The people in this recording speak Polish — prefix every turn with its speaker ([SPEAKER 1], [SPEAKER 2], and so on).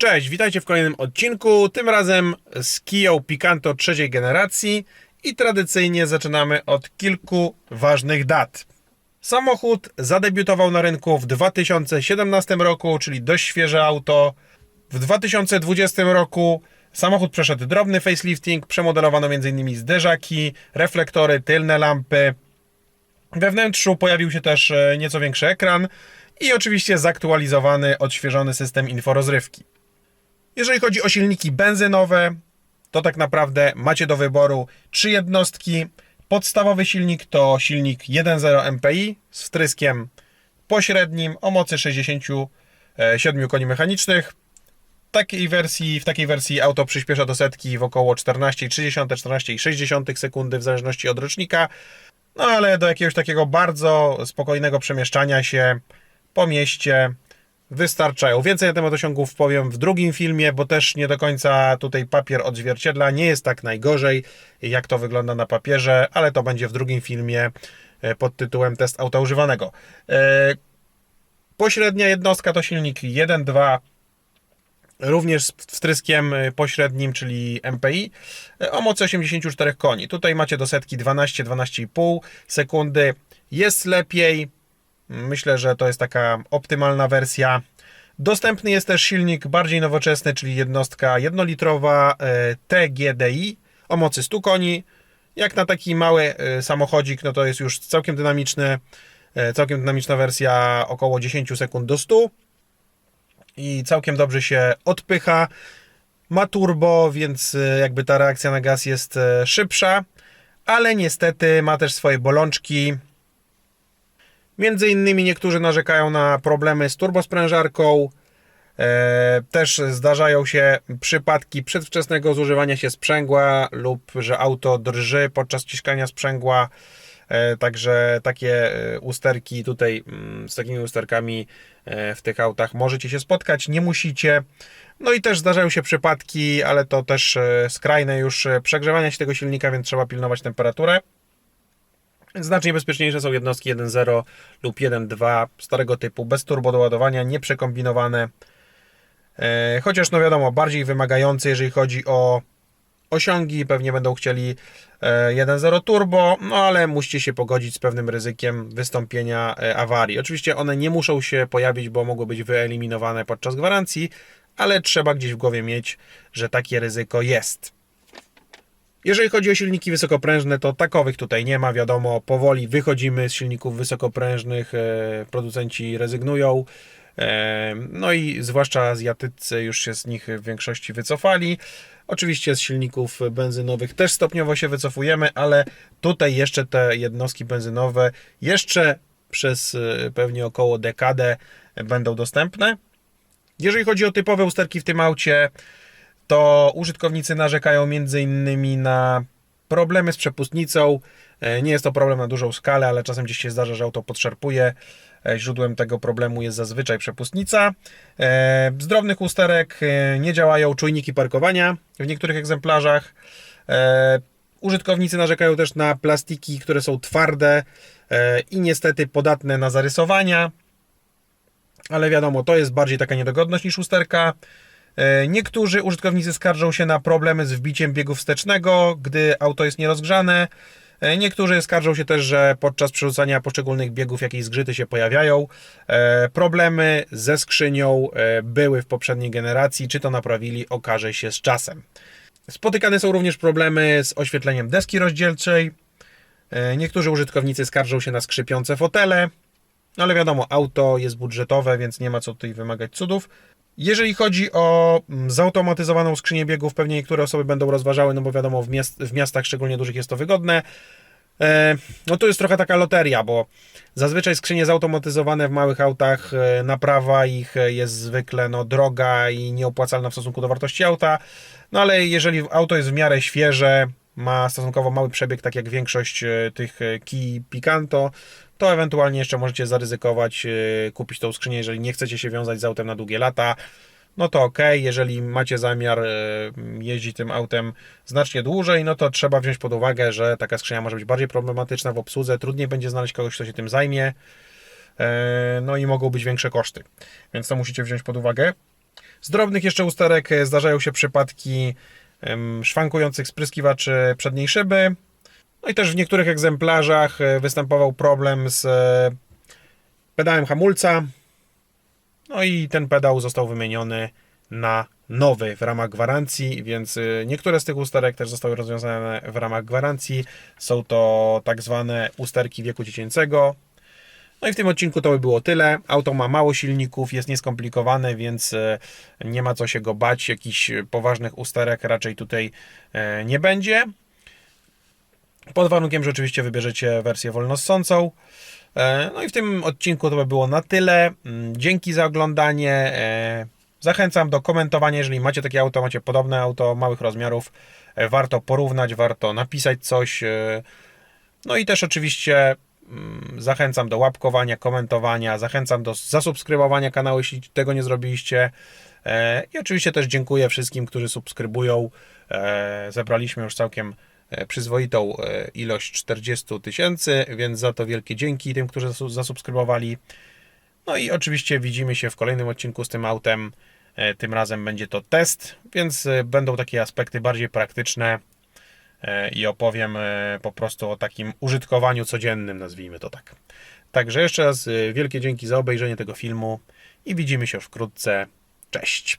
[SPEAKER 1] Cześć, witajcie w kolejnym odcinku, tym razem z Kiją Picanto trzeciej generacji i tradycyjnie zaczynamy od kilku ważnych dat. Samochód zadebiutował na rynku w 2017 roku, czyli dość świeże auto. W 2020 roku samochód przeszedł drobny facelifting, przemodelowano m.in. zderzaki, reflektory, tylne lampy. We wnętrzu pojawił się też e, nieco większy ekran i oczywiście zaktualizowany, odświeżony system inforozrywki. Jeżeli chodzi o silniki benzynowe, to tak naprawdę macie do wyboru trzy jednostki. Podstawowy silnik to silnik 1.0 MPI z wtryskiem pośrednim o mocy 67 koni mechanicznych. Takiej wersji, w takiej wersji auto przyspiesza do setki w około 14,30, 14,6 sekundy w zależności od rocznika. No ale do jakiegoś takiego bardzo spokojnego przemieszczania się po mieście wystarczają. Więcej na temat osiągów powiem w drugim filmie, bo też nie do końca tutaj papier odzwierciedla. Nie jest tak najgorzej, jak to wygląda na papierze, ale to będzie w drugim filmie e, pod tytułem Test auta używanego. E, Pośrednia jednostka to silnik 1.2 również z wtryskiem y, pośrednim, czyli MPI, o mocy 84 koni. Tutaj macie do setki 12-12,5 sekundy. Jest lepiej. Myślę, że to jest taka optymalna wersja. Dostępny jest też silnik bardziej nowoczesny, czyli jednostka jednolitrowa y, TGDI o mocy 100 koni. Jak na taki mały samochodzik, no to jest już całkiem dynamiczny, całkiem dynamiczna wersja, około 10 sekund do 100 i całkiem dobrze się odpycha. Ma turbo, więc e, jakby ta reakcja na gaz jest e, szybsza, ale niestety ma też swoje bolączki. Między innymi niektórzy narzekają na problemy z turbosprężarką. E, też zdarzają się przypadki przedwczesnego zużywania się sprzęgła lub że auto drży podczas ciskania sprzęgła. E, także takie e, usterki tutaj, mm, z takimi usterkami w tych autach możecie się spotkać, nie musicie. No i też zdarzają się przypadki, ale to też skrajne już przegrzewania się tego silnika, więc trzeba pilnować temperaturę. Znacznie bezpieczniejsze są jednostki 1.0 lub 1.2 starego typu, bez turbo doładowania, nieprzekombinowane. Chociaż no wiadomo, bardziej wymagające, jeżeli chodzi o osiągi, pewnie będą chcieli 1.0 e, turbo, no ale musicie się pogodzić z pewnym ryzykiem wystąpienia e, awarii. Oczywiście one nie muszą się pojawić, bo mogły być wyeliminowane podczas gwarancji, ale trzeba gdzieś w głowie mieć, że takie ryzyko jest. Jeżeli chodzi o silniki wysokoprężne, to takowych tutaj nie ma. Wiadomo, powoli wychodzimy z silników wysokoprężnych, e, producenci rezygnują. No i zwłaszcza Azjatycy już się z nich w większości wycofali. Oczywiście z silników benzynowych też stopniowo się wycofujemy, ale tutaj jeszcze te jednostki benzynowe jeszcze przez e, pewnie około dekadę będą dostępne. Jeżeli chodzi o typowe usterki w tym aucie, to użytkownicy narzekają m.in. na problemy z przepustnicą. E, nie jest to problem na dużą skalę, ale czasem gdzieś się zdarza, że auto podszarpuje. E, źródłem tego problemu jest zazwyczaj przepustnica. E, z drobnych usterek nie działają czujniki parkowania w niektórych egzemplarzach. Użytkownicy narzekają też na plastiki, które są twarde i niestety podatne na zarysowania. Ale wiadomo, to jest bardziej taka niedogodność niż usterka. Niektórzy użytkownicy skarżą się na problemy z wbiciem biegu wstecznego, gdy auto jest nierozgrzane. E, niektórzy skarżą się też, że podczas przerzucania poszczególnych biegów jakieś zgrzyty się pojawiają. E, problemy ze skrzynią e, były w poprzedniej generacji, czy to naprawili, okaże się z czasem. Spotykane są również problemy z oświetleniem deski rozdzielczej. Niektórzy użytkownicy skarżą się na skrzypiące fotele, no ale wiadomo, auto jest budżetowe, więc nie ma co tutaj wymagać cudów. Jeżeli chodzi o mm, zautomatyzowaną skrzynię biegów, pewnie niektóre osoby będą rozważały, no bo wiadomo, w, miast, w miastach szczególnie dużych jest to wygodne. E, no to jest trochę taka loteria, bo zazwyczaj skrzynie zautomatyzowane w małych autach, e, naprawa ich jest zwykle no, droga i nieopłacalna w stosunku do wartości auta. No ale jeżeli auto jest w miarę świeże, ma stosunkowo mały przebieg, tak jak większość e, tych Key Picanto, to ewentualnie jeszcze możecie zaryzykować, yy, kupić tą skrzynię, jeżeli nie chcecie się wiązać z autem na długie lata. No to ok, jeżeli macie zamiar jeździć tym autem znacznie dłużej, no to trzeba wziąć pod uwagę, że taka skrzynia może być bardziej problematyczna w obsłudze, trudniej będzie znaleźć kogoś, kto się tym zajmie, no i mogą być większe koszty, więc to musicie wziąć pod uwagę. Z drobnych jeszcze usterek e, zdarzają się przypadki szwankujących spryskiwaczy przedniej szyby. No i też w niektórych egzemplarzach e, występował problem z e, pedałem hamulca. No i ten pedał został wymieniony na nowy w ramach gwarancji, więc y, niektóre z tych usterek też zostały rozwiązane w ramach gwarancji. Są to tak zwane usterki wieku dziecięcego. No i w tym odcinku to by było tyle. Auto ma mało silników, jest nieskomplikowane, więc y, nie ma co się go bać. Jakichś poważnych usterek raczej tutaj e, nie będzie. Pod warunkiem, że oczywiście wybierzecie wersję wolnossącą. E, No i w tym odcinku to by było na tyle. Mm, Dzięki za oglądanie. E, Zachęcam do komentowania, jeżeli macie takie auto, macie podobne auto małych rozmiarów, e, warto porównać, warto napisać coś. e, No i też oczywiście zachęcam do łapkowania, komentowania, zachęcam do zasubskrybowania kanału, jeśli tego nie zrobiliście. E, I oczywiście też dziękuję wszystkim, którzy subskrybują. E, Zebraliśmy już całkiem e, przyzwoitą ilość 40 tysięcy, więc za to wielkie dzięki tym, którzy zasu- zasubskrybowali. No i oczywiście widzimy się w kolejnym odcinku z tym autem. Tym razem będzie to test, więc będą takie aspekty bardziej praktyczne i opowiem e, po prostu o takim użytkowaniu codziennym, nazwijmy to tak. Także jeszcze raz e, wielkie dzięki za obejrzenie tego filmu i widzimy się już wkrótce. Cześć.